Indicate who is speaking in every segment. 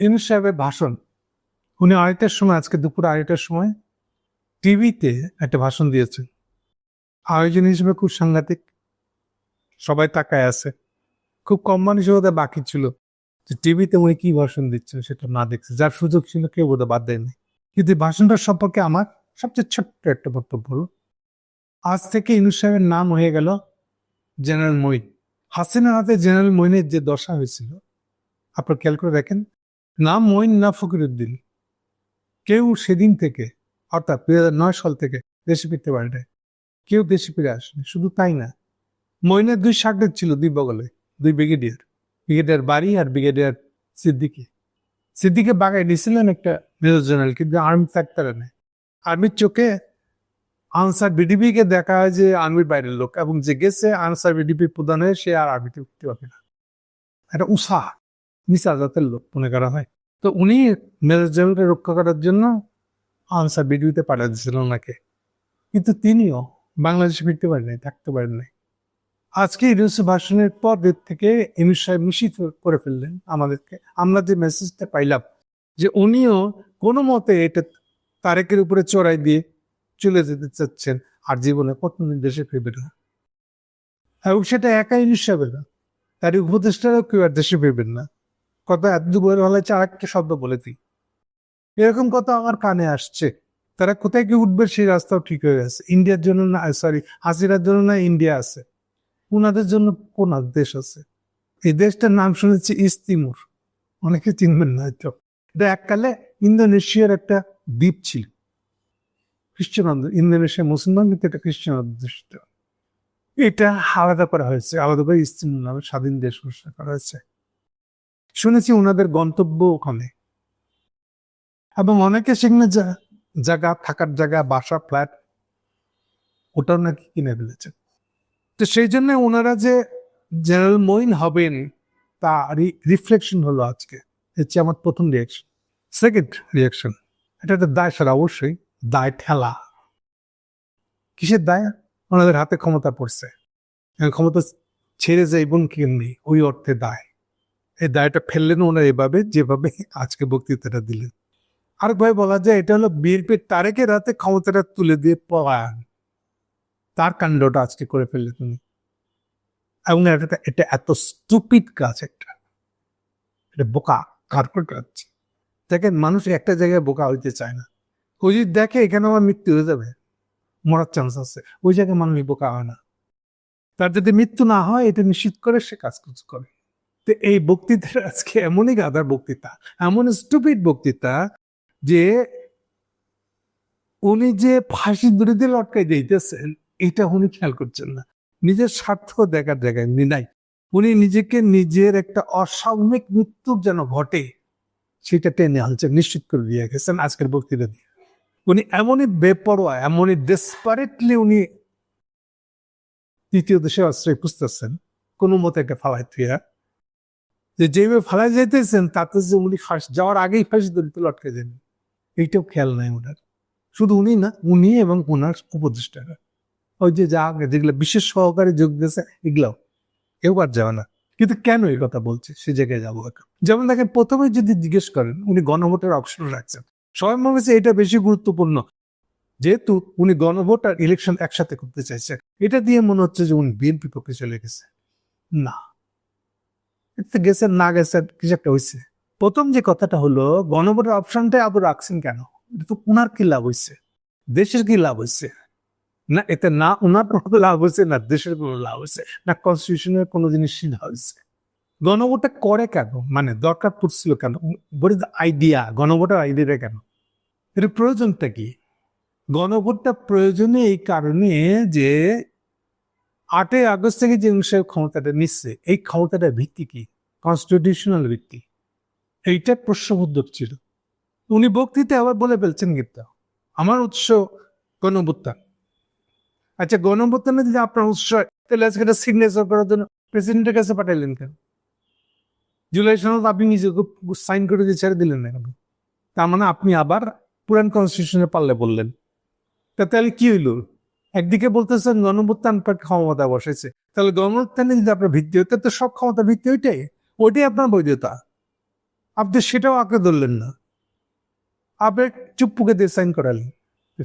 Speaker 1: ইউনুস সাহেবের ভাষণ। উনি আড়াইটার সময়, আজকে দুপুর আড়াইটার সময় টিভিতে একটা ভাষণ দিয়েছেন। আয়োজন হিসেবে খুব সাংঘাতিক, সবাই তাকায় আছে। খুব কম মানুষ বোধহয় বাকি ছিল যে টিভিতে উনি কি ভাষণ দিচ্ছেন সেটা না দেখছে। যার সুযোগ ছিল কেউ বোধহয় বাদ দেয়নি। কিন্তু এই ভাষণটা সম্পর্কে আমার সবচেয়ে ছোট্ট একটা বক্তব্য হলো, আজ থেকে ইনুস সাহেবের নাম হয়ে গেল জেনারেল মইন হাসিনার হাতে জেনারেল মইনের যে দশা হয়েছিল, আপনার খেয়াল করে দেখেন না মইন, না ফকিরুদ্দিন কেউ সেদিন থেকে, অর্থাৎ দুই হাজার নয় সাল থেকে দেশে ফিরতে পারে। কেউ দেশে ফিরে আসেনি শুধু তাই না। মইনের দুই শাকডেট ছিল দুই বগলে, দুই ব্রিগেডিয়ার ব্রিগেডিয়ার বাড়ি আর ব্রিগেডিয়ার সিদ্দিকি। সিদ্দিকে বাগায় দিয়েছিলেন একটা মেজর জেনারেল, কিন্তু আর্মি থাকতে নেই। আর্মির চোখে আনসার বিডিপিকে দেখা হয় যে আর্মির বাইরের লোক, এবং যে গেছে আনসার বিডিপি প্রধান হয়ে সে আর আর্মিতে উঠতে পারবে না। এটা উৎসাহ। নিচা জাতের লোক মনে করা হয়। তো উনি মেজর রক্ষা করার জন্য আনসার বিডিপিতে পাঠিয়ে দিয়েছিলেন ওনাকে। কিন্তু তিনিও বাংলাদেশে ফিরতে পারেন নাই, থাকতে পারেন নাই। আজকে ইউনুস ভাষণের পর থেকে ইউনুস সাহেব নিশ্চিত করে ফেললেন আমাদেরকে। আমরা যে মেসেজটা পাইলাম যে উনিও কোনো মতে এটা তারেকের উপরে চড়াই দিয়ে চলে যেতে চাচ্ছেন, আর জীবনে কতদিন দেশে ফিরবে না। এবং সেটা একাই ইউনুস সাহেবের না। তার উপদেষ্টারাও কেউ আর দেশে ফিরবেন না। কথা এত দুপুরের বেলায় চার একটা শব্দ বলে দিই। এরকম কথা আমার কানে আসছে। তারা কোথায় কি উঠবে সেই রাস্তাও ঠিক হয়ে গেছে। ইন্ডিয়ার জন্য না সরি হাসিরার জন্য না ইন্ডিয়া আছে। ওনাদের জন্য কোন দেশ আছে? এই দেশটার নাম শুনেছি ইস্ট তিমুর। অনেকে চিনবেন না হয়তো। এটা এককালে ইন্দোনেশিয়ার একটা দ্বীপ ছিল। খ্রিস্টান ইন্দোনেশিয়া মুসলমান, কিন্তু এটা খ্রিস্টান অধ্যুষিত এটা আলাদা করা হয়েছে। আলাদা করে ইস্ট তিমুর নামে স্বাধীন দেশ ঘোষণা করা হয়েছে। শুনেছি ওনাদের গন্তব্য ওখানে। এবং অনেকে সেখানে জায়গা, থাকার জায়গা, বাসা, ফ্ল্যাট, ওটাও নাকি কিনে ফেলেছেন। তো সেই জন্য ওনারা যে জেনারেল মইন হবেন, তা রিফ্লেকশন হলো আজকে। হচ্ছে আমার প্রথম রিয়াকশন সেকেন্ড রিয়াকশন এটা একটা দায় সারা অবশ্যই। দায় ঠেলা। কিসের দায়? ওনাদের হাতে ক্ষমতা পড়ছে। ক্ষমতা ছেড়ে যায় যাইবন কেমনি ওই অর্থে দায়। এই দায়টা ফেললেন ওনার এভাবে, যেভাবে আজকে বক্তৃতাটা দিলেন। আরেকভাবে বলা যায়, এটা হলো বিএনপির তারেকের হাতে ক্ষমতাটা তুলে দিয়ে পলায়ন। তার কাণ্ডটা আজকে করে ফেললে তুমি এবং এটা এটা এত স্টুপিড কাজ একটা। এটা বোকা, কার্পেট কাজ। দেখেন, মানুষ একটা জায়গায় বোকা হইতে চায় না। ওই যদি দেখে, এখানে আমার মৃত্যু হয়ে যাবে। মরার চান্স আছে। ওই জায়গায় মানুষ বোকা হয় না। তার যদি মৃত্যু না হয়, এটা নিশ্চিত করে সে কাজ করে। তো এই বক্তৃতার আজকে এমনই গাদার বক্তৃতা, এমন স্টুপিড বক্তৃতা যে উনি যে ফাঁসি দড়িতে লটকাই দিতেছেন, এটা উনি খেয়াল করছেন না। নিজের স্বার্থ দেখার জায়গায় উনি নাই। উনি নিজেকে নিজের একটা অস্বাভাবিক মৃত্যু যেন ঘটে, সেটা টেনে আনছে, নিশ্চিত করে দিয়ে গেছেন আজকের বক্তৃতা দিয়ে। উনি এমনই বেপরোয়া, এমনই ডেসপারেটলি উনি তৃতীয় দেশে আশ্রয় খুঁজতেছেন, কোনো মতে একটা ফালাই থুয়া যে যেভাবে ফালাই যাইতেছেন, তাতে যে উনি ফাঁস, যাওয়ার আগেই ফাঁসি দড়িতে লটকে যান এইটাও খেয়াল নাই ওনার। শুধু উনি না, উনি এবং ওনার উপদেষ্টারা। ওই যে যা যেগুলো বিশেষ সহকারে যোগ দিয়েছে, এগুলাও। কেউ আর যাবে না। কিন্তু কেন এই কথা বলছে? সে জায়গায় যাব এখন। যেমন দেখেন, প্রথমে যদি জিজ্ঞেস করেন, উনি গণভোটের অপশন রাখছেন। সবাই মনে হচ্ছে এটা বেশি গুরুত্বপূর্ণ। যেহেতু উনি গণভোট আর ইলেকশন একসাথে করতে চাইছে এটা দিয়ে মনে হচ্ছে যে উনি বিএনপি পক্ষে চলে গেছে। না। গেছেন না গেছেন কিছু একটা হয়েছে প্রথম যে কথাটা হলো, গণভোটের অপশনটাই আবার রাখছেন কেন? এটা তো উনার কি লাভ হয়েছে দেশের কি লাভ হয়েছে না, এতে না উনার কোনো লাভ হয়েছে না দেশের কোনো লাভ হয়েছে না কনস্টিটিউশনের কোনো জিনিস হয়েছে গণভোটটা করে কেন? মানে দরকার পড়ছিল কেন? বলি আইডিয়া গণভোটের আইডিয়াটা কেন? এর প্রয়োজনটা কি? গণভোটটা প্রয়োজনে এই কারণে যে আটই আগস্ট থেকে যে অনুসারে ক্ষমতাটা নিচ্ছে এই ক্ষমতাটার ভিত্তি কি? কনস্টিটিউশনাল ভিত্তি। এইটা প্রশ্নবোধক ছিল। উনি বক্তৃতা আবার বলে ফেলছেন কিন্তু আমার উৎস গণভোত্থান আচ্ছা গণভোত্থানে যদি আপনার উৎস তাহলে আজকে এটা সিগনেচার করার জন্য প্রেসিডেন্টের কাছে পাঠাইলেন কেন? জুলাই সনদ আপনি নিজে সাইন করে দিয়ে ছেড়ে দিলেন না কেন? তার মানে আপনি আবার পুরান কনস্টিটিউশনে পাল্লে বললেন তা তাহলে কি হইল? একদিকে বলতেছেন গণভোত্থান ক্ষমতা বসেছে তাহলে গণভোত্থানে যদি আপনার ভিত্তি হইতে, তো সব ক্ষমতা ভিত্তি ওইটাই ওইটাই আপনার বৈধতা। আপনি সেটাও আঁকড়ে ধরলেন না। আপনি চুপ্পুকে দিয়ে সাইন করালেন।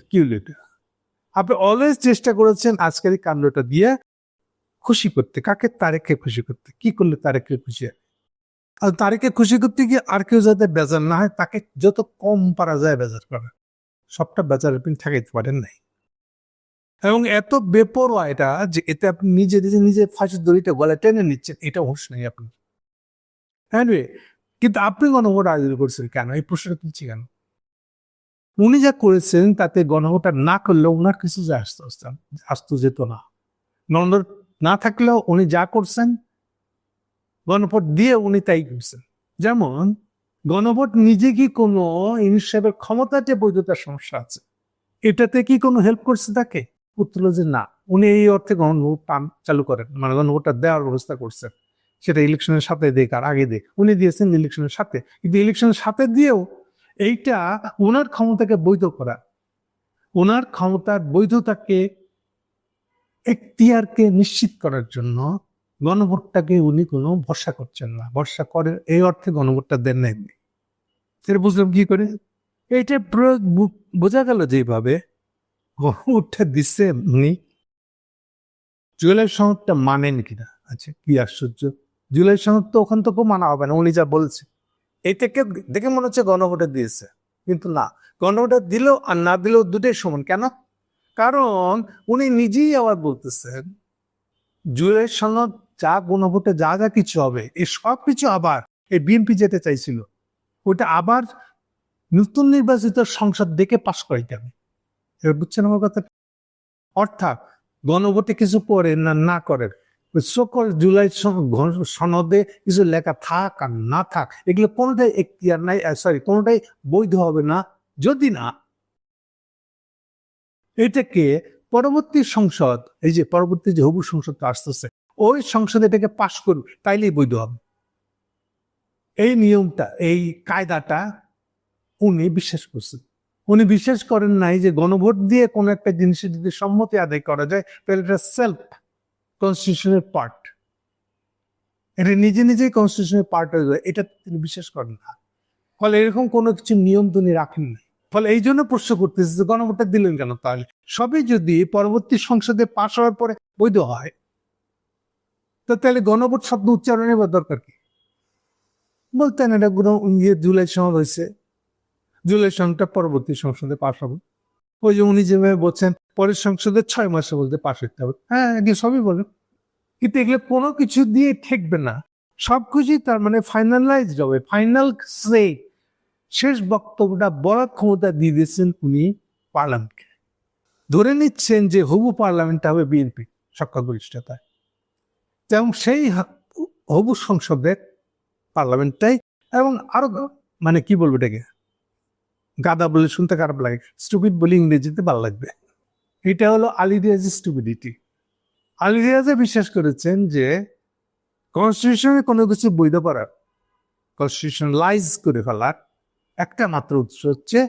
Speaker 1: কি হলো এটা? আপনি অলওয়েজ চেষ্টা করেছেন আজকের এই কাণ্ডটা দিয়ে খুশি করতে। কাকে? তারেককে খুশি করতে। কি করলে তারেককে খুশি আর তারেককে খুশি করতে গিয়ে আর কেউ যাতে বেজার না হয়, তাকে যত কম পারা যায় বেজার করা। সবটা বেজার আপনি ঠেকাইতে পারেন নাই। এবং এত বেপরোয়া এটা যে এতে আপনি নিজে নিজে নিজে ফাঁসির দড়িটা গলায় টেনে নিচ্ছেন এটা হুঁশ নেই আপনার। Anyway, কিন্তু আপনি গণভোট আয়োজন করছেন কেন? এই প্রশ্নটা তুলছি কেন? উনি যা করেছেন তাতে গণভোটটা না করলেও ওনার কিছু যায় আসতে আসতে আসতো যেত না। নন্দর না থাকলেও উনি যা করছেন গণভোট দিয়ে উনি তাই করছেন। যেমন গণভোট নিজে কি কোনো ইনিশিয়েটিভের ক্ষমতাতে বৈধতার সমস্যা আছে এটাতে কি কোনো হেল্প করছে তাকে? উত্তর যে না, উনি এই অর্থে গণভোট পান, চালু করেন। মানে গণভোটটা দেওয়ার ব্যবস্থা করছেন সেটা ইলেকশনের সাথে দেখ আর আগে দেখ উনি দিয়েছেন ইলেকশনের সাথে। কিন্তু ইলেকশনের সাথে দিয়েও এইটা ওনার ক্ষমতাকে বৈধ করা। ওনার ক্ষমতার বৈধতাকে এখতিয়ারকে নিশ্চিত করার জন্য গণভোটটাকে উনি কোনো ভরসা করছেন না। ভরসা করে, এই অর্থে গণভোটটা দেন নাই বুঝলাম কি করে? এইটা প্রয়োগ বোঝা গেল যেভাবে গণভোটটা দিচ্ছে উনি। জুয়েলের সনদটা মানেন কিনা? আচ্ছা কি আশ্চর্য। জুয়েলের সনদ তো ওখান থেকেও মানা হবে না, উনি যা বলছে। এটাকে দেখে মনে হচ্ছে গণভোটে দিয়েছে, কিন্তু না। গণভোটে দিলেও আর না দিলেও দুটোই সমান। কেন? কারণ উনি নিজেই আবার বলতেছেন জুয়েলের সনদ যা গণভোটে যা যা কিছু হবে এই সব কিছু আবার এই বিএনপি যেতে চাইছিল, ওটা আবার নতুন নির্বাচিত সংসদ দেখে পাশ করাইতে হবে। বুঝছেন আমার কথা অর্থাৎ গণভোটে কিছু পড়ে না না করেন সকল জুলাই সনদে কিছু লেখা থাক আর না থাক, এগুলো কোনোটাই এখতিয়ার নাই সরি কোনোটাই বৈধ হবে না। যদি না, এটাকে পরবর্তী সংসদ, এই যে পরবর্তী যে হবু সংসদ আসতেছে, ওই সংসদে এটাকে পাশ করুক, তাইলেই বৈধ হবে। এই নিয়মটা, এই কায়দাটা উনি বিশ্বাস করছেন। উনি বিশ্বাস করেন নাই যে গণভোট দিয়ে কোনো একটা জিনিসের যদি সম্মতি আদায় করা যায়, তাহলে এটা সেলফ কনস্টিটিউশনের পার্ট এটা নিজে নিজেই কনস্টিটিউশনের পার্ট হয়ে যায়, এটা তিনি বিশ্বাস করেন না। ফলে এরকম কোনো কিছু নিয়ম তিনি রাখেন না ফলে এই জন্য প্রশ্ন করতেছে যে গণভোটটা দিলেন কেন তাহলে? সবই যদি পরবর্তী সংসদে পাশ হওয়ার পরে বৈধ হয়, তো তাহলে গণভোট শব্দ উচ্চারণের বা দরকার কি? বলতেন এটা ইয়ে জুলাই সনদ হয়েছে জুলাই পরবর্তী সংসদে পাশ হবে। ওই যে উনি যেভাবে বলছেন, পরের সংসদে ছয় মাসে বলতে পাশ হতে হবে। হ্যাঁ এগুলো সবই বলেন। কিন্তু এগুলো কোনো কিছু দিয়ে ঠেকবে না। সব কিছুই তার মানে ফাইনালাইজড হবে। ফাইনাল সে শেষ বক্তব্যটা বড় ক্ষমতা দিয়ে দিয়েছেন উনি পার্লামেন্টকে। ধরে নিচ্ছেন যে হবু পার্লামেন্টটা হবে বিএনপি সংখ্যাগরিষ্ঠতায় এবং সেই হবু সংসদের পার্লামেন্টটাই, এবং আরও মানে কি বলব এটাকে? গাদা বলে শুনতে খারাপ লাগে। স্টুপিড বলে ইংরেজিতে ভালো লাগবে। এটা হলো আলী রিয়াজের স্টুপিডিটি আলী রিয়াজে বিশ্বাস করেছেন যে কনস্টিটিউশনে কোনো কিছু বৈধ করার কনস্টিটিউশনালাইজ করে ফেলার একটা মাত্র উৎস হচ্ছে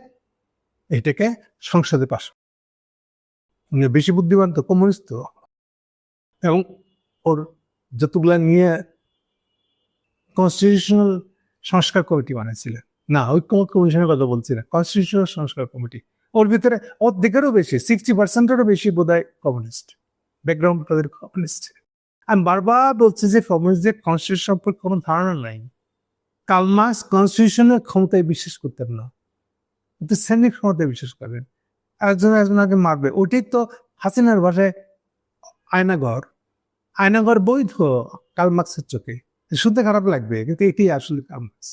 Speaker 1: এটাকে সংসদে পাশ বেশি বুদ্ধিমান তো কমিউনিস্ট তো। এবং ওর যতগুলা নিয়ে কনস্টিটিউশনাল সংস্কার কমিটি বানিয়েছিলেন। না ঐক্যমত কমিশনের কথা বলছি না। কনস্টিটিউশনাল সংস্কার কমিটি ওর ভিতরে অর্ধেকেরও বেশি সিক্সটি পার্সেন্টেরও বেশি বোধ হয় কমিউনিস্ট ব্যাকগ্রাউন্ড তাদের কমিউনিস্ট আমি বারবার বলছি যে কমিউনিস্টদের কনস্টিটিউশন সম্পর্কে কোনো ধারণা নাই। কালমাস কনস্টিটিউশনের ক্ষমতায় বিশ্বাস করতেন না। কিন্তু সৈনিক ক্ষমতায় বিশ্বাস করেন। একজন একজনকে মারবে। ওটাই তো হাসিনার ভাষায় আয়নাঘর আয়নাঘর বৈধ কালমার্ক্সের চোখে। শুনতে খারাপ লাগবে, কিন্তু এটাই আসলে কালমার্ক্স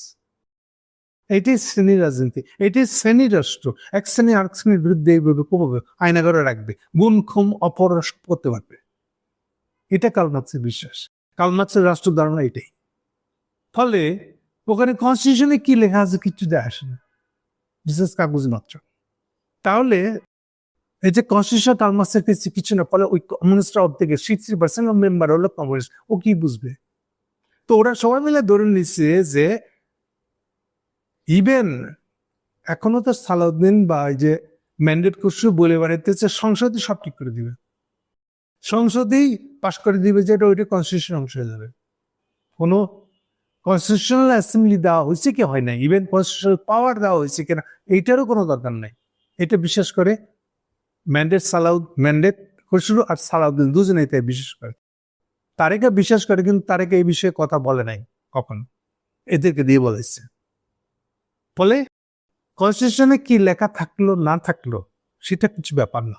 Speaker 1: এটাই শ্রেণি রাজনীতি এটাই শ্রেণি রাষ্ট্র এক শ্রেণি আরেক শ্রেণির বিরুদ্ধে এইভাবে কমাবে আয়নাঘরে রাখবে গুণ ক্ষম অপরাশ করতে পারবে এটা কালমার্ক্সের বিশ্বাস কালমার্ক্সের রাষ্ট্র ধারণা এটাই ফলে ওখানে কনস্টিটিউশনে কি লেখা আছে কিছু দেয় আসে না বিশেষ কাগজ মাত্র তাহলে এই যে কনস্টিটিউশন কালমার্ক্সের কিছু কিছু না ফলে ওই কমিউনিস্টরা অর্ধেকে সিক্সটি পার্সেন্ট মেম্বার হলো কমিউনিস্ট ও কি বুঝবে তো ওরা সবাই মিলে ধরে নিচ্ছে যে ইভেন এখনও তো সালাউদ্দিন বা এই যে ম্যান্ডেট খসরু বলে বেড়াইতেছে, সংসদই সব ঠিক করে দিবে। সংসদেই পাশ করে দিবে যে এটা ওইটা কনস্টিটিউশন অংশ হয়ে যাবে। কোনো কনস্টিটিউশনাল অ্যাসেম্বলি দেওয়া হয়েছে কি হয় না ইভেন কনস্টিটিউশনাল পাওয়ার দেওয়া হয়েছে কিনা এইটারও কোনো দরকার নাই। এটা বিশেষ করে ম্যান্ডেট সালাউদ ম্যান্ডেট খসরু আর সালাউদ্দিন দুজনে এটা বিশেষ করে। তারেকা বিশ্বাস করে, কিন্তু তারেকা এই বিষয়ে কথা বলে নাই কখন। এদেরকে দিয়ে বলেছে ফলে কনস্টিটিউশনে কি লেখা থাকল, না থাকল, সেটা কিছু ব্যাপার না।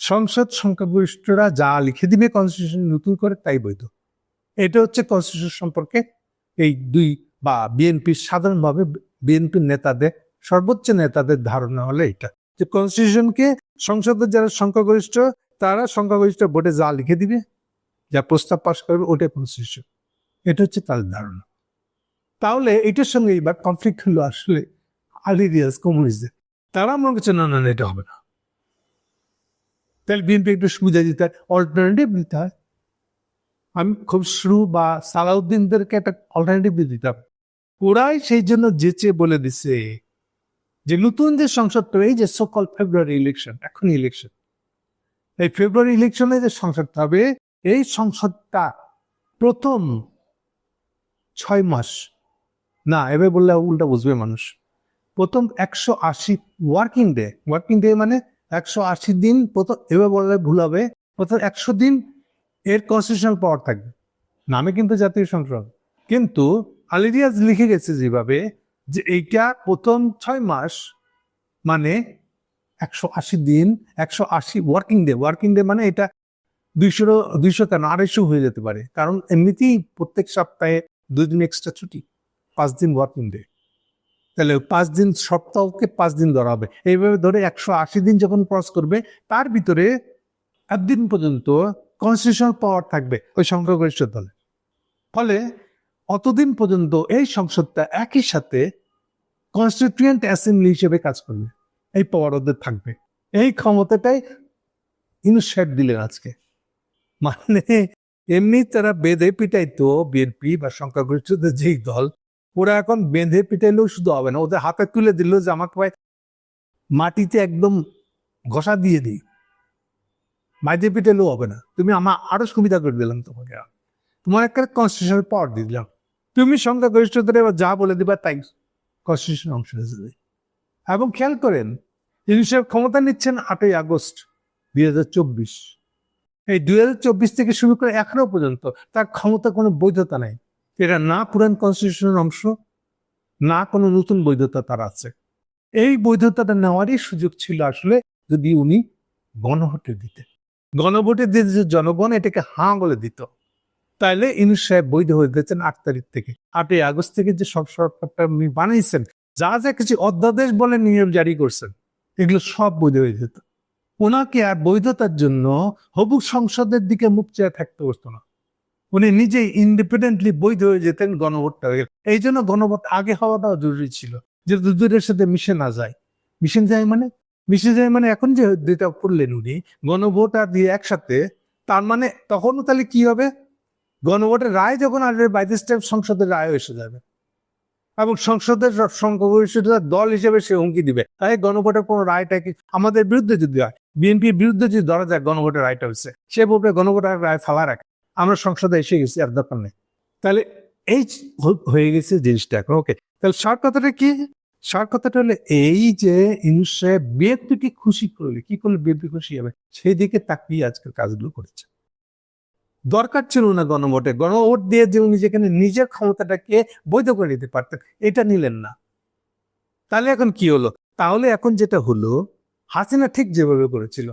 Speaker 1: সংসদ সংখ্যাগরিষ্ঠরা যা লিখে দিবে কনস্টিটিউশন নতুন করে, তাই বৈধ। এটা হচ্ছে কনস্টিটিউশন সম্পর্কে এই দুই বা বিএনপির সাধারণভাবে বিএনপির নেতাদের, সর্বোচ্চ নেতাদের ধারণা হলে এটা যে কনস্টিটিউশনকে সংসদের যারা সংখ্যাগরিষ্ঠ, তারা সংখ্যাগরিষ্ঠ ভোটে যা লিখে দিবে, যা প্রস্তাব পাশ করবে, ওটাই কনস্টিটিউশন এটা হচ্ছে তাদের ধারণা। তাহলে এটার সঙ্গে এবার কনফ্লিক্ট হলো আসলে আলিরিয়াস কমিউনিস্টদের তারা মনে করছে না না এটা হবে না। তাহলে বিএনপি একটু সুবিধা দিতে হয়। অল্টারনেটিভ দিতে হয়। আমি খুব শুরু বা সালাউদ্দিনদেরকে একটা অল্টারনেটিভ দিতাম। ওরাই সেই জন্য যেচে বলে দিছে যে নতুন যে সংসদ সংসদটা এই যে সকল ফেব্রুয়ারি ইলেকশন এখন ইলেকশন এই ফেব্রুয়ারি ইলেকশনে যে সংসদটা হবে, এই সংসদটা প্রথম ছয় মাস না এবার বললে উল্টা বুঝবে মানুষ। প্রথম একশো আশি ওয়ার্কিং ডে ওয়ার্কিং ডে মানে একশো আশি দিন প্রথম এবার বললে ভুল হবে। প্রথম একশো দিন এর কনস্টিটিউশনাল পাওয়ার থাকবে। নামে কিন্তু জাতীয় সংসদ। কিন্তু আলিরিয়াজ লিখে গেছে যেভাবে, যে এইটা প্রথম ছয় মাস মানে একশো আশি দিন, একশো আশি ওয়ার্কিং ডে ওয়ার্কিং ডে মানে এটা দুইশো দুইশো কেন আড়াইশো হয়ে যেতে পারে। কারণ এমনিতেই প্রত্যেক সপ্তাহে দুই দিন এক্সট্রা ছুটি। পাঁচ দিন ওয়ার্কিং ডে তাহলে পাঁচ দিন সপ্তাহকে পাঁচ দিন ধরা হবে। এইভাবে ধরে একশো আশি দিন যখন ক্রস করবে, তার ভিতরে একদিন পর্যন্ত কনস্টিটিউশনাল পাওয়ার থাকবে ওই সংখ্যাগরিষ্ঠ দলে। ফলে অতদিন পর্যন্ত এই সংসদটা একই সাথে কনস্টিটিউয়েন্ট অ্যাসেম্বলি হিসেবে কাজ করবে। এই পাওয়ার ওদের থাকবে। এই ক্ষমতাটাই ইনস্যাট দিলেন আজকে। মানে এমনি তারা বেঁধে পিটাইতো বিএনপি বা সংখ্যাগরিষ্ঠদের যেই দল ওরা এখন বেঁধে পিটাইলেও শুধু হবে না। ওদের হাতে তুলে দিল যে আমাকে ভাই মাটিতে একদম ঘষা দিয়ে দিই। মাটিতে পিটাইলেও হবে না। তুমি আমার আরও সুবিধা করে দিলাম তোমাকে। তোমার একটা কনস্টিটিউশনাল পাওয়ার দিয়ে দিলাম। তুমি সংখ্যাগরিষ্ঠদের এবার যা বলে দিবা তাই কনস্টিটিউশন অংশ হিসেবে এবং খেয়াল করেন তিনি সাহেব ক্ষমতা নিচ্ছেন আটই আগস্ট দুই হাজার চব্বিশ। এই দুই হাজার চব্বিশ থেকে শুরু করে এখনও পর্যন্ত তার ক্ষমতা কোনো বৈধতা নাই। এটা না পুরান কনস্টিটিউশনের অংশ, না কোনো নতুন বৈধতা তার আছে। এই বৈধতাটা নেওয়ারই সুযোগ ছিল আসলে যদি উনি গণভোটে দিতেন। গণভোটে দিয়ে যে জনগণ এটাকে হাঁ বলে দিত, তাইলে ইনুস সাহেব বৈধ হয়ে দিয়েছেন আট তারিখ থেকে। আটই আগস্ট থেকে যে সব সরকারটা উনি বানিয়েছেন, যা যা কিছু অধ্যাদেশ বলে নিয়ম জারি করছেন, এগুলো সব বৈধ হয়ে যেত। ওনাকে আর বৈধতার জন্য হবু সংসদের দিকে মুখ চেয়ে থাকতে হতো না। উনি নিজেই ইন্ডিপেন্ডেন্টলি বৈধ হয়ে যেতেন গণভোটটা হয়ে এই জন্য গণভোট আগে হওয়াটাও জরুরি ছিল যে দুদূরের সাথে মিশে না যায়। মিশে যায় মানে? মিশে যায় মানে এখন যে যেটা করলেন উনি, গণভোট আর দিয়ে একসাথে, তার মানে তখনও তাহলে কি হবে? গণভোটের রায় যখন আসবে বাই দিস সংসদের রায় এসে যাবে। এবং সংসদের সংখ্যাগরিষ্ঠ দল হিসেবে সে হুমকি দিবে। তাই গণভোটের কোনো রায়টা কি? আমাদের বিরুদ্ধে যদি হয়, বিএনপির বিরুদ্ধে যদি ধরা যায় গণভোটের রায়টা হচ্ছে সে বলবে গণভোটের রায় ফালা রাখে। আমরা সংসদে এসে গেছি, আর দরকার নেই। তাহলে এই হয়ে গেছে জিনিসটা এখন ওকে তাহলে সার কথাটা কি? সার কথাটা হলো এই যে ইনসে বিএনপিকে খুশি করলে, কি করলে বিএনপি খুশি হবে? সেই দিকে তাকিয়ে আজকের কাজগুলো করেছে। দরকার ছিল না গণভোটে। গণভোট দিয়ে যে উনি যেখানে নিজের ক্ষমতাটাকে বৈধ করে নিতে পারতেন, এটা নিলেন না। তাহলে এখন কি হলো? তাহলে এখন যেটা হলো, হাসিনা ঠিক যেভাবে করেছিল।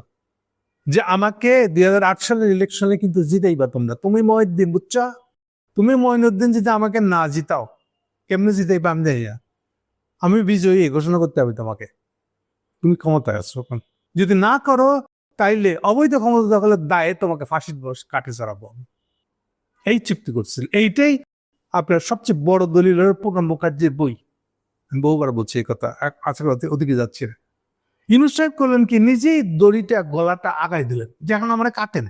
Speaker 1: যে আমাকে দুই হাজার আট সালের ইলেকশনে কিন্তু জিতেই বা তোমরা। তুমি মহিউদ্দিন, বুঝছ? তুমি মহিনুদ্দিন যদি আমাকে না জিতাও, কেমনে জিতেই পাম যাই আমি বিজয়ী, ঘোষণা করতে হবে তোমাকে। তুমি ক্ষমতায় আছো এখন। যদি না করো, তাইলে অবৈধ ক্ষমতা দখলের দায়ে তোমাকে ফাঁসির বস কাটে চড়াবো এই চুক্তি করছিল। এইটাই আপনার সবচেয়ে বড় দলিলের প্রণব মুখার্জির বই। আমি বহুবার বলছি এই কথা। আজকে ওদি- ওদিকে যাচ্ছি। না। ইউনুস সাহেব করলেন কি? নিজেই দড়িটা, গলাটা আগাই দিলেন। যে এখন আমরা কাটেন।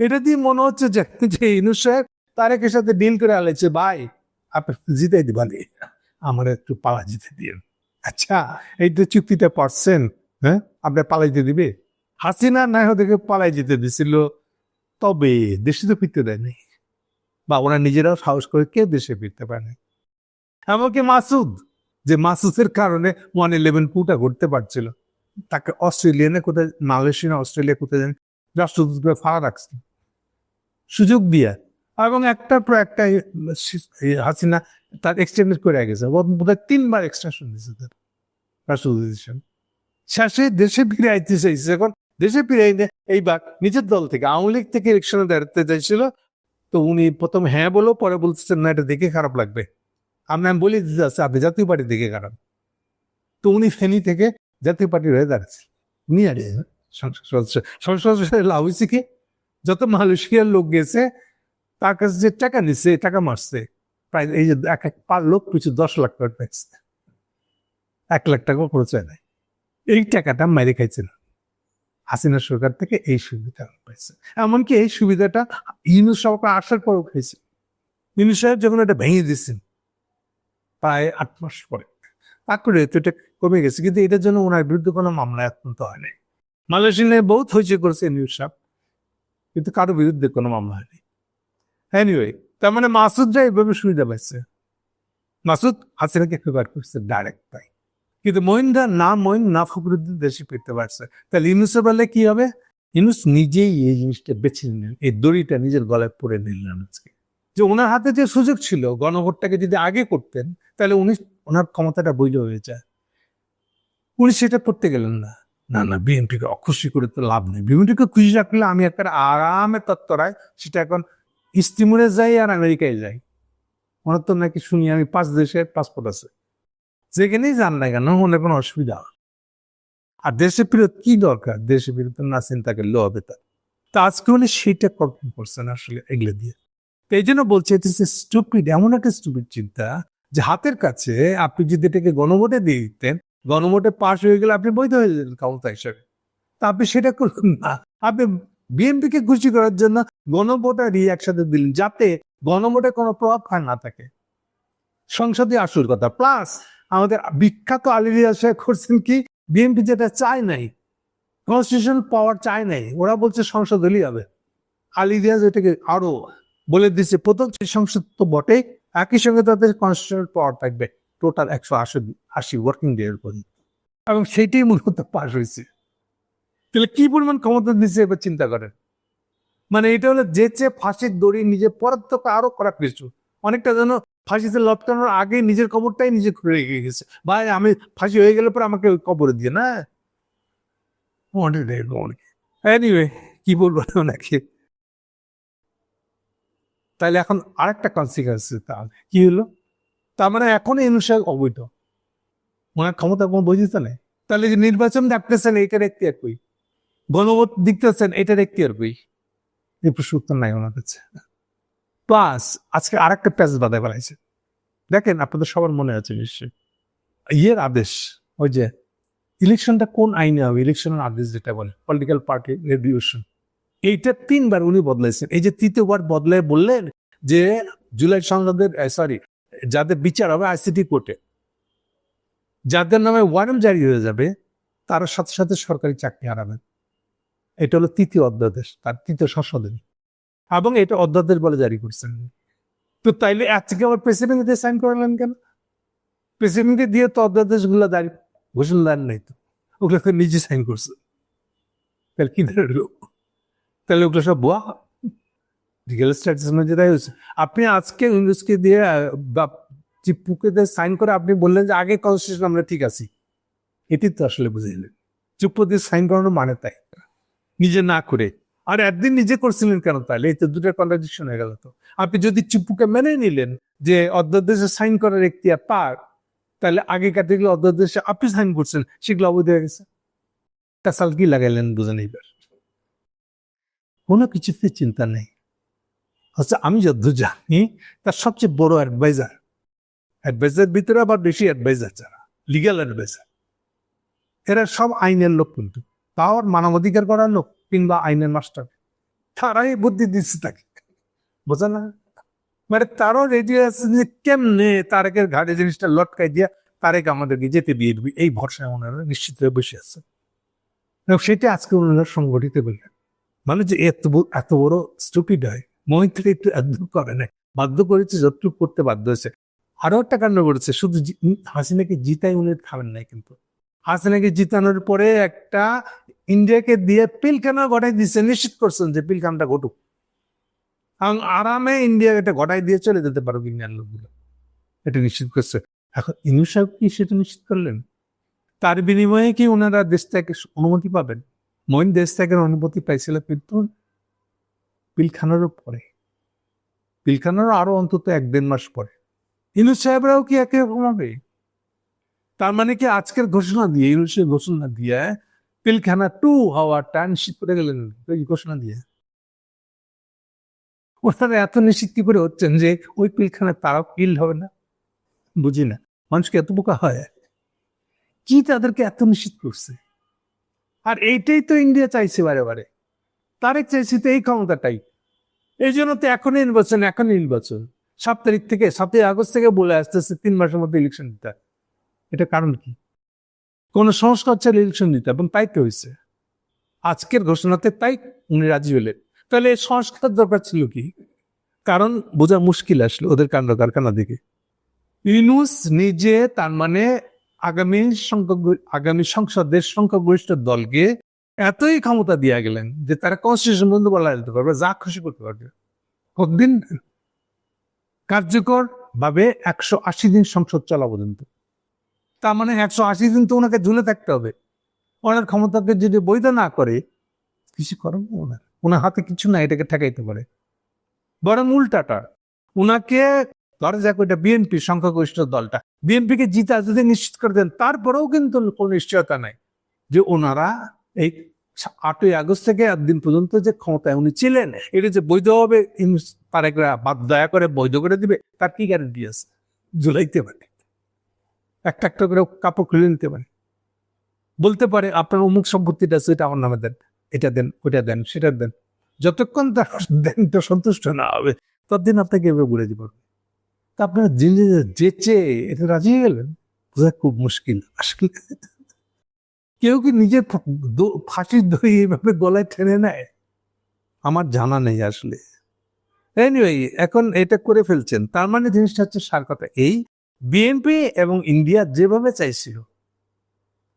Speaker 1: এটা দিয়ে মনে হচ্ছে যে যে ইউনুস সাহেব তারেকের সাথে ডিল করে আলেছে, ভাই, আপনি জিতাই দিবানি আমার একটু পালা জিতে দিন আচ্ছা এই তো চুক্তিটা পারছেন হ্যাঁ? আপনার পালাইতে দিবে? হাসিনা নাই ওদেরকে পালাই যেতে দিছিল। তবে দেশে তো ফিরতে দেয়নি। বা ওরা নিজেরাও সাহস করে কেউ দেশে ফিরতে পারেনি এমনকি মাসুদ, যে মাসুদের কারণে ওয়ান ইলেভেন কুটা করতে পারছিল। তাকে অস্ট্রেলিয়ানে কোথায় মালয়েশিয়া অস্ট্রেলিয়া কোথায় জানি রাষ্ট্রদূত করে ফাঁকা রাখছে। সুযোগ দিয়ে। এবং একটার পর একটা হাসিনা তার এক্সটেন্ড করে গেছে। বোধহয় তিনবার এক্সটেনশন দিয়েছে তার রাষ্ট্রদূত হিসেবে। শেষে দেশে ফিরে আইতে চাইছে এখন দেশে ফিরে আইনে এইবার নিজের দল থেকে, আওয়ামী লীগ থেকে ইলেকশনে দাঁড়াতে চাইছিল। তো উনি প্রথম হ্যাঁ বলো, পরে বলতেছেন না, এটা দেখে খারাপ লাগবে। আমি আমি বলি দিতে আছে আপনি জাতীয় পার্টি দেখে খারাপ। তো উনি ফেনী থেকে জাতীয় পার্টির হয়ে দাঁড়াচ্ছে। উনি সংসদ সদস্য লাভ হয়েছে কি? যত মালয়েশিয়ার লোক গেছে তার কাছে যে টাকা নিচ্ছে টাকা মারছে প্রায় এই যে এক এক পার লোক কিছু দশ লাখ টাকা পাইছে এক লাখ টাকা খরচ হয় নাই। এই টাকাটা মাইরে খাইছে না। হাসিনা সরকার থেকে এই সুবিধা পাইছে এমনকি এই সুবিধাটা ইউনুস সরকার আসার পরও খাইছে ইউনুস সাহেব যখন এটা ভেঙে দিচ্ছেন প্রায় আট মাস পরে তারপরে তো এটা কমে গেছে, কিন্তু এটার জন্য ওনার বিরুদ্ধে কোনো মামলা এখন তো হয় নাই মালয়েশিয়ায় বহুত হয়েছে করেছে নিউজ সাহেব, কিন্তু কারও বিরুদ্ধে কোনো মামলা হয়নি। এনিওয়ে তার মানে মাসুদরা এইভাবে সুবিধা পাইছে। মাসুদ হাসিনাকে ফেভার করছে ডাইরেক্ট তাই। কিন্তু মহিন্দা না মহিন না ফখরুদ্দিন দেশে ফিরতে পারছে। তাহলে ইউনুসের বেলায় কি হবে? ইউনুস নিজেই এই জিনিসটা বেছে নিলেন, এই দড়িটা নিজের গলায় পরে নিলেন আজকে। যে ওনার হাতে যে সুযোগ ছিল, গণভোটটাকে যদি আগে করতেন, তাহলে উনি, ওনার ক্ষমতাটা বৈধ হয়ে যায়। উনি সেটা করতে গেলেন না। না না, বিএনপিকে অখুশি করে তো লাভ নেই। বিএনপিকে খুশি রাখলে আমি একটা আরামে তত্ত্বরায় সেটা এখন ইস্তিমুরে যাই আর আমেরিকায় যাই। ওনার তো নাকি শুনি আমি পাঁচ দেশের পাসপোর্ট আছে। যেখানেই যান না কেন, ওনার কোনো অসুবিধা আর দেশে ফিরত কি দরকার? দেশে ফিরত না চিন্তাকে লো হবে তার তা আজকে উনি সেটা কল্পনা করছেন আসলে এগুলো দিয়ে। তো এই জন্য বলছে স্টুপিড এমন একটা স্টুপিড চিন্তা যে হাতের কাছে আপনি যদি এটাকে গণভোটে দিয়ে দিতেন গণভোটে পাশ হয়ে গেলে আপনি বৈধ হয়ে যেতেন ক্ষমতা হিসেবে। তা আপনি সেটা করুন না। আপনি বিএনপিকে খুশি করার জন্য গণভোট একসাথে দিলেন, যাতে গণভোটে কোনো প্রভাব খায় না থাকে। সংসদে আসল কথা। প্লাস আমাদের বিখ্যাত আলিরিয়া শেখ করছেন কি, বিএনপি যেটা চায় নাই কনস্টিটিউশন পাওয়ার চায় নাই, ওরা বলছে সংসদ হলেই হবে। আলিরিয়াজ এটাকে আরও বলে দিচ্ছে প্রথম সংসদ তো বটেই, একই সঙ্গে তাদের কনস্টিটিউশনাল পাওয়ার থাকবে। টোটাল একশো আশি আশি ওয়ার্কিং ডে এর পর্যন্ত এবং সেইটাই মূলত পাশ হয়েছে। তাহলে কি পরিমাণ ক্ষমতা দিচ্ছে এবার চিন্তা করেন? মানে এটা হলো যে চেয়ে ফাঁসির দড়ি নিজে পরাত্মক আরও করা কিছু। অনেকটা যেন ফাঁসিতে লটকানোর আগে নিজের কবরটাই নিজে খুলে রেখে গেছে। ভাই, আমি ফাঁসি হয়ে গেলে পরে আমাকে কবরে দিয়ে, না? এনিওয়ে কি বলব নাকি তাহলে এখন আরেকটা কনসিকুয়েন্স তাহলে। কি হলো? তার মানে এখন এই অনুসার অবৈধ। ওনার ক্ষমতা কোনো বৈধতা নেই। তাহলে যে নির্বাচন ডাকতেছেন, এইটার একটি কই? গণভোট দিতেছেন এটার একটি একই এই প্রশ্ন উত্তর নাই ওনার কাছে। প্লাস আজকে আরেকটা প্যাচ বাদায় বেড়াইছে দেখেন, আপনাদের সবার মনে আছে নিশ্চয়ই। ইয়ের আদেশ, ওই যে ইলেকশনটা কোন আইনে হবে? ইলেকশনের আদেশ যেটা বলে পলিটিক্যাল পার্টি রেডিউশন এইটা তিনবার উনি বদলাইছেন। এই যে তৃতীয়বার বদলায় বললেন যে জুলাই সংসদের সরি যাদের বিচার হবে আইসিটি কোর্টে। যাদের নামে ওয়ারেন্ট জারি হয়ে যাবে, তার সাথে সাথে সরকারি চাকরি হারাবেন এটা হলো তৃতীয় অধ্যাদেশ, তার তৃতীয় সংশোধনী। এবং এটা অধ্যাদেশ বলে জারি করছেন। তো তাইলে আজকে আবার দিয়ে সাইন করালেন কেন? প্রেসিডেন্টকে দিয়ে তো অধ্যাদেশগুলো দাঁড়ি ঘোষণা দেন নাই তো। ওগুলো নিজে সাইন করছে। তাহলে কি ধরলো তাহলে ওগুলো সব বুয়া লিগাল স্ট্যাটাস অনুযায়ী তাই হচ্ছে আপনি আজকে ইংরেজকে দিয়ে বা চিপুকে দিয়ে সাইন করে আপনি বললেন যে আগে কনস্টিটিউশন আমরা ঠিক আছি। এটি তো আসলে বুঝাইলেন চুপ্পু দিয়ে সাইন করানোর মানে তাই। নিজে না করে। আর একদিন নিজে করছিলেন কেন তাহলে? এই তো দুটো কন্ট্রাডিকশন হয়ে গেল তো। আপনি যদি চিপুকে মেনে নিলেন যে অধ্যাদেশে সাইন করার একটি পার, তাহলে আগে যেগুলো অধ্যাদেশে আপনি সাইন করছেন, সেগুলো অবৈধ হয়ে গেছে। তাছাড়া কি লাগাইলেন বুঝেন এইবার। কোনো কিছুতে চিন্তা নেই। হচ্ছে আমি যতদূর জানি, তার সবচেয়ে বড় অ্যাডভাইজার অ্যাডভাইজার ভিতরে আবার বেশি অ্যাডভাইজার যারা লিগ্যাল অ্যাডভাইজার এরা সব আইনের লোক কিন্তু। তাও মানবাধিকার করার লোক কিংবা আইনের মাস্টার তারাই বুদ্ধি দিচ্ছে তাকে। বোঝা না? মানে তারও রেডি আছে যে কেমনে তারেকের ঘাটে জিনিসটা লটকাই দিয়া তারেক আমাদেরকে যেতে দিয়ে দিবি। এই ভরসায় ওনারা নিশ্চিত হয়ে বসে আছে। সেটা আজকে ওনারা সংগঠিত করলেন। মানে যে এত এত বড় স্টুপিড হয়। মহিত্রী একটু বাধ্য করে নাই। বাধ্য করেছে যতটুকু করতে বাধ্য হয়েছে। আরও একটা কাণ্ড করেছে শুধু হাসিনাকে জিতাই উনি খাবেন নাই কিন্তু। হাসিনাকে জিতানোর পরে একটা ইন্ডিয়াকে দিয়ে পিলখানা ঘটাই দিচ্ছে নিশ্চিত করছেন যে পিলখানটা ঘটুক। এবং আরামে ইন্ডিয়া এটা ঘটাই দিয়ে চলে যেতে পারো ইন্ডিয়ান লোকগুলো। এটা নিশ্চিত করছে। এখন ইনু সাহেব কি সেটা নিশ্চিত করলেন? তার বিনিময়ে কি ওনারা দেশ থেকে অনুমতি পাবেন? মইন দেশ থেকে অনুমতি পাইছিল কিন্তু পিলখানারও পরে। পিলখানারও আরও অন্তত এক দেড় মাস পরে। ইনুস সাহেবরাও কি একই রকম হবে? তার মানে কি আজকের ঘোষণা দিয়ে ইউনুসের ঘোষণা দিয়ে পিলখানা টু হওয়াটা নিশ্চিত করে গেলেন। ঘোষণা দিয়ে। ওনারা এত নিশ্চিত কি করে হচ্ছেন যে ওই পিলখানা তারাও কিল হবে না? বুঝি না। মানুষকে এত বোকা হয়? কি তাদেরকে এত নিশ্চিত করছে? আর এইটাই তো ইন্ডিয়া চাইছে বারে বারে। তারেক চাইছে তো এই ক্ষমতাটাই। এই জন্য তো এখনই নির্বাচন এখনই নির্বাচন। সাত তারিখ থেকে, সাতই আগস্ট থেকে বলে আসতেছে তিন মাসের মধ্যে ইলেকশন দিতে এটা কারণ কি? কোন সংস্কার ছাড়া ইলেকশন দিতে এবং তাই তো হয়েছে। আজকের ঘোষণাতে তাই উনি রাজি হলেন। তাহলে সংস্কার দরকার ছিল কি? কারণ বোঝা মুশকিল আসলো ওদের কাণ্ড কারখানা দিকে ইউনুস নিজে তার মানে আগামী সংখ্যক, আগামী সংসদের সংখ্যাগরিষ্ঠ দলকে এতই ক্ষমতা দিয়ে গেলেন যে তারা কনস্টিটিউশন বন্ধু বলা যেতে পারবে, যা খুশি করতে পারবে। কতদিন কার্যকর ভাবে একশো আশি দিন সংসদ চলা পর্যন্ত। তার মানে একশো আশি দিন তো ওনাকে ঝুলে থাকতে হবে। ওনার ক্ষমতাকে যদি বৈধ না করে, কিছু করেন ওনার। ওনার হাতে কিছু না এটাকে ঠেকাইতে পারে। বরং উল্টাটা ওনাকে ধরা যাক ওইটা বিএনপি সংখ্যাগরিষ্ঠ দলটা বিএনপি কে জিতা যদি নিশ্চিত করে দেন, তারপরেও কিন্তু কোনো নিশ্চয়তা নাই যে ওনারা এই আটই আগস্ট থেকে একদিন পর্যন্ত যে ক্ষমতায় উনি ছিলেন, এটা যে বৈধ হবে তারেকরা বাদ দয়া করে বৈধ করে দিবে, তার কি গ্যারেন্টি আছে? জুলাইতে পারে। একটা একটা করে কাপড় খুলে নিতে পারে। বলতে পারে, আপনার অমুক সম্পত্তিটা আছে, এটা আমার নামে দেন। এটা দেন ওটা দেন, সেটা দেন। যতক্ষণ তার দেন তো সন্তুষ্ট না হবে, ততদিন আপনাকে এভাবে ঘুরে দিব। তা আপনারা যেচে এটা রাজি গেলেন? বোঝা খুব মুশকিল। আসলে কেউ কি নিজের ফাঁসির দই এইভাবে গলায় টেনে নেয়? আমার জানা নেই আসলে। এনিওয়ে এখন এটা করে ফেলছেন। তার মানে জিনিসটা হচ্ছে সার কথা। এই বিএনপি এবং ইন্ডিয়া যেভাবে চাইছিল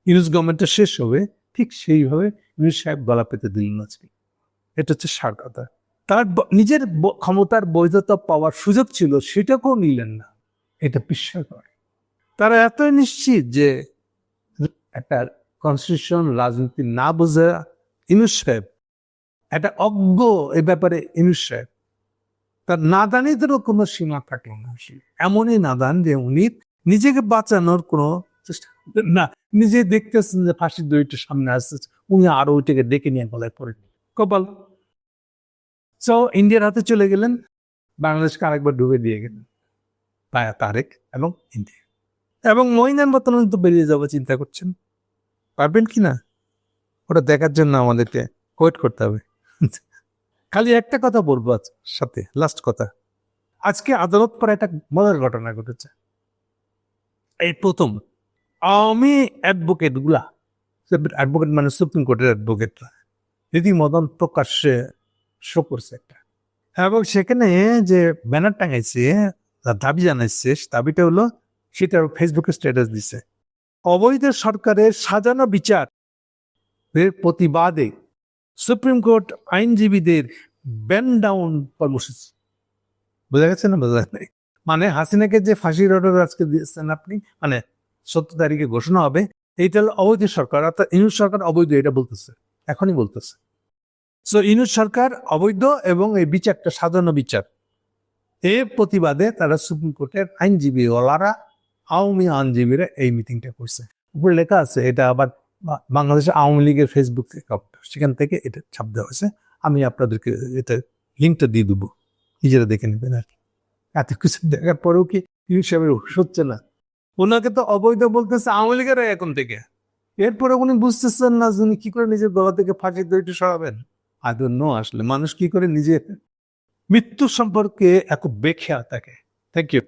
Speaker 1: ইউনুস গভর্নমেন্টটা শেষ হবে, ঠিক সেইভাবে ইউনুস সাহেব গলা পেতে দিলেন আজকে। এটা হচ্ছে সার কথা। তার নিজের ক্ষমতার বৈধতা পাওয়ার সুযোগ ছিল, সেটাকেও নিলেন না। এটা বিস্ময়কর তারা এতই নিশ্চিত যে একটা কনস্টিটিউশন, রাজনীতি না বোঝা ইনুস সাহেব একটা অজ্ঞ এ ব্যাপারে ইনুস তার নাদানিদেরও কোনো সীমা থাকল না। এমনই নাদান যে উনি নিজেকে বাঁচানোর কোনো চেষ্টা না। নিজে দেখতেছেন যে ফাঁসির দড়িটা সামনে আসছে, উনি আরও ওইটাকে ডেকে নিয়ে গলায় পড়ে কপাল। সো ইন্ডিয়ার হাতে চলে গেলেন, বাংলাদেশকে আরেকবার ডুবে দিয়ে গেলেন তারেক এবং ইন্ডিয়া। এবং মহিনার মতন তো বেরিয়ে যাব চিন্তা করছেন। পারবেন কি না? ওটা দেখার জন্য আমাদেরকে ওয়েট করতে হবে। খালি একটা কথা বলব আজ। সাথে লাস্ট কথা। আজকে আদালত পরে একটা মজার ঘটনা ঘটেছে। এই প্রথম আওয়ামী অ্যাডভোকেটগুলা অ্যাডভোকেট মানে সুপ্রিম কোর্টের অ্যাডভোকেটরা রীতিমতন প্রকাশ্যে শো করছে একটা। এবং সেখানে যে ব্যানার টাঙাইছে দাবি জানাইছে দাবিটা হলো সেটা ফেসবুকে স্ট্যাটাস দিছে। অবৈধ সরকারের সাজানো বিচার। এর প্রতিবাদে সুপ্রিম কোর্ট আইনজীবীদের ব্যান ডাউন কর্মসূচি। বোঝা গেছে না বোঝা যায়? মানে হাসিনাকে যে ফাঁসির অর্ডার আজকে দিয়েছেন আপনি মানে সত্তর তারিখে ঘোষণা হবে, এইটা হলো অবৈধ সরকার, অর্থাৎ ইনুস সরকার অবৈধ, এটা বলতেছে। এখনই বলতেছে। সো ইনুস সরকার অবৈধ এবং এই বিচারটা সাজানো বিচার। এর প্রতিবাদে তারা সুপ্রিম কোর্টের আইনজীবী ওলারা আওয়ামী আইনজীবীরা এই মিটিংটা করছে। উপরে লেখা আছে, এটা আবার বা- বাংলাদেশের আওয়ামী লীগের ফেসবুক সেখান থেকে এটা ছাপ দেওয়া হয়েছে। আমি আপনাদেরকে এটা লিঙ্কটা দিয়ে দেবো। নিজেরা দেখে নেবেন আর এত কিছু দেখার পরেও কি সাহেবের হচ্ছে না? ওনাকে তো অবৈধ বলতেছে আওয়ামী লীগের এখন থেকে। এরপরে উনি বুঝতেছেন না উনি কি করে নিজের গলা থেকে ফাঁসির দড়িটা সরাবেন। আই নো আসলে। মানুষ কি করে নিজের মৃত্যু সম্পর্কে এত বেখেয়া থাকে। Thank you